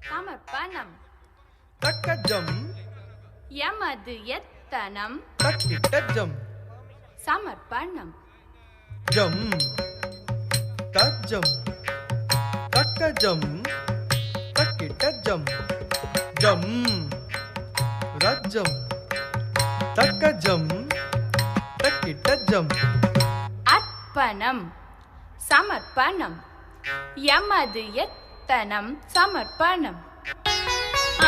சமர்ப்பணம் தக்கஜம். எமது எத்தனம். தக்கிட்டஜம். சமர்ப்பணம். ஜம். தஜம். தக்கஜம். தக்கிட்டஜம். ஜம். ரஜம். தக்கஜம். தக்கிட்டஜம். அர்ப்பணம். சமர்ப்பணம். எமது எத்தனம் சமர்ப்பணம்.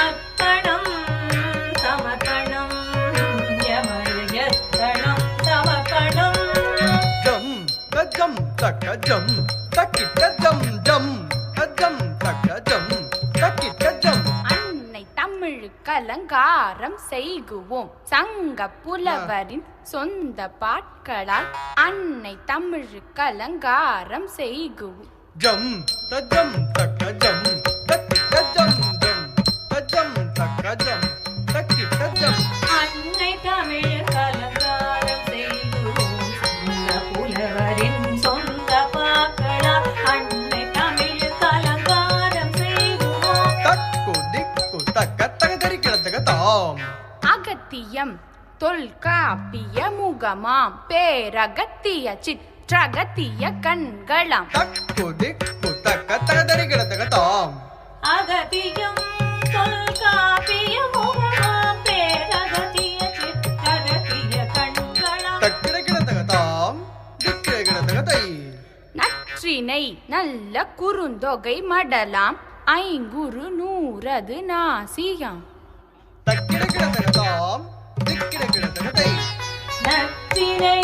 அர்ப்பணம் சமர்ப்பணம் எமது எத்தனம் சமர்ப்பணம். ஜம் தஜம் தக்கஜம் தக்கிட்டஜம் ஜம். தஜம் தக்கஜம் தக்கிட்டஜம். அன்னை தமிழுக்கு அலங்காரம் செய்குவோம். சங்க புலவரின் சொந்த பாட்களால் அன்னை தமிழுக்கு அலங்காரம் செய்குவோம். ஜம் தஜம் தக்கஜம் தக்கிட்டஜம் ஜம் தஜம் தக்கஜம் தக்கிட்டஜம் அன்னை தமிழ் கலங்காரம் செய்துவோம் சங்க புலவரின் சொந்த பாக்களா அன்னை தமிழ் கலங்காரம் செய்துவோம் தக்கு திக்கு தக்க தகதரி கிடத்தக தாம். அகத்தியம் தொல்காப்பிய முகமாம். பேரகத்திய சிற்றகத்திய கண்களாம். தக்கு திக்கு தக்க தகதரி கிடத்தக தாம் அகதியம் தொல்காப்பிய முகமாம் பேரகத்திய சிற்றகத்திய கண்களா தக்கிட கிடத்தக தாம் திக்கிட கிடத்தக தை நற்றினை நல்ல குறுந்தொகை மடலாம். ஐங்குறு நூறது நாசியாம். தக்கிட கிடத்தக தாம் திக்கிட கிடத்தக தை நற்றினை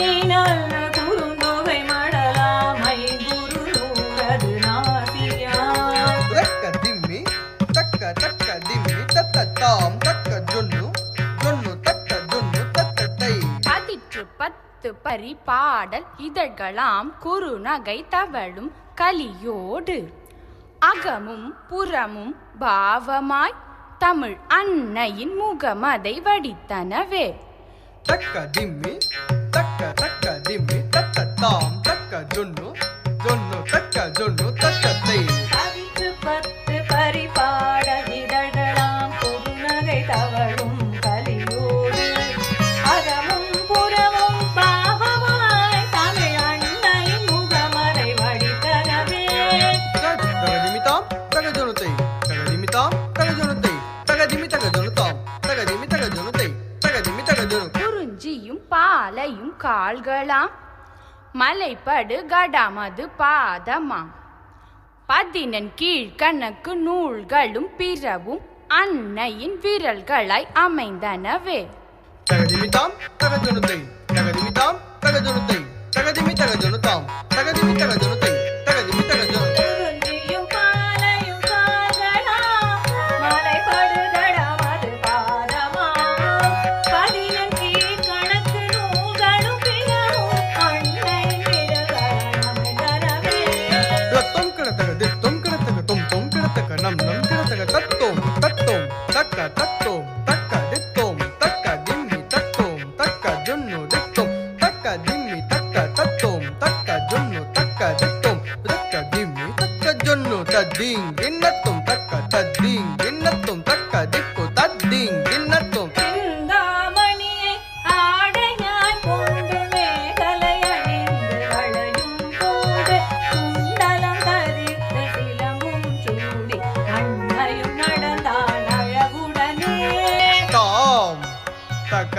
பத்து பரிபாடல் இதழ்களாம் குறுநகை தவழும் கலியோடு. அகமும் புறமும் பாவமாய் தமிழ் அன்னையின் முகமதை வடித்தனவே. தக்க திம்மி தக்க தக்க திம்மி தத்த தாம் தக்க ஜொன்னு ஜொன்னு தக்க ஜொன்னு தக்க கால்களாம் மலைப்படு கடாமது பாதமாம். பதினெண் கீழ்கணக்கு நூல்களும் பிறவும் அன்னையின் விரல்களாய் அமைந்தனவே. தகதிமிதாம் தகஜொனுத்தை தகதிமிதாம் தகஜொனுத்தை தகதிமி தகஜொனுதாம் தகதிமி தகஜொனுத்தை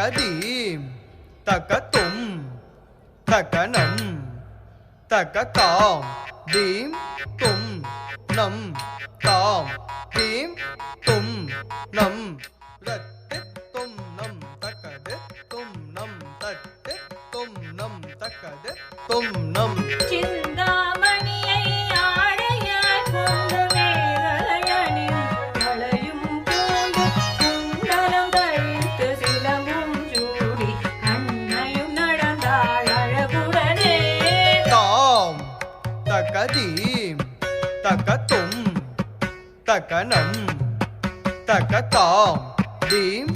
தகதீம் தகத்தும் தகனம் தகதாம் தீம் தும் நம் தாம் தீம் தும் நம் ரத்து தும் தகதீம் தகத்தும் தகனம் தகதாம் தீம்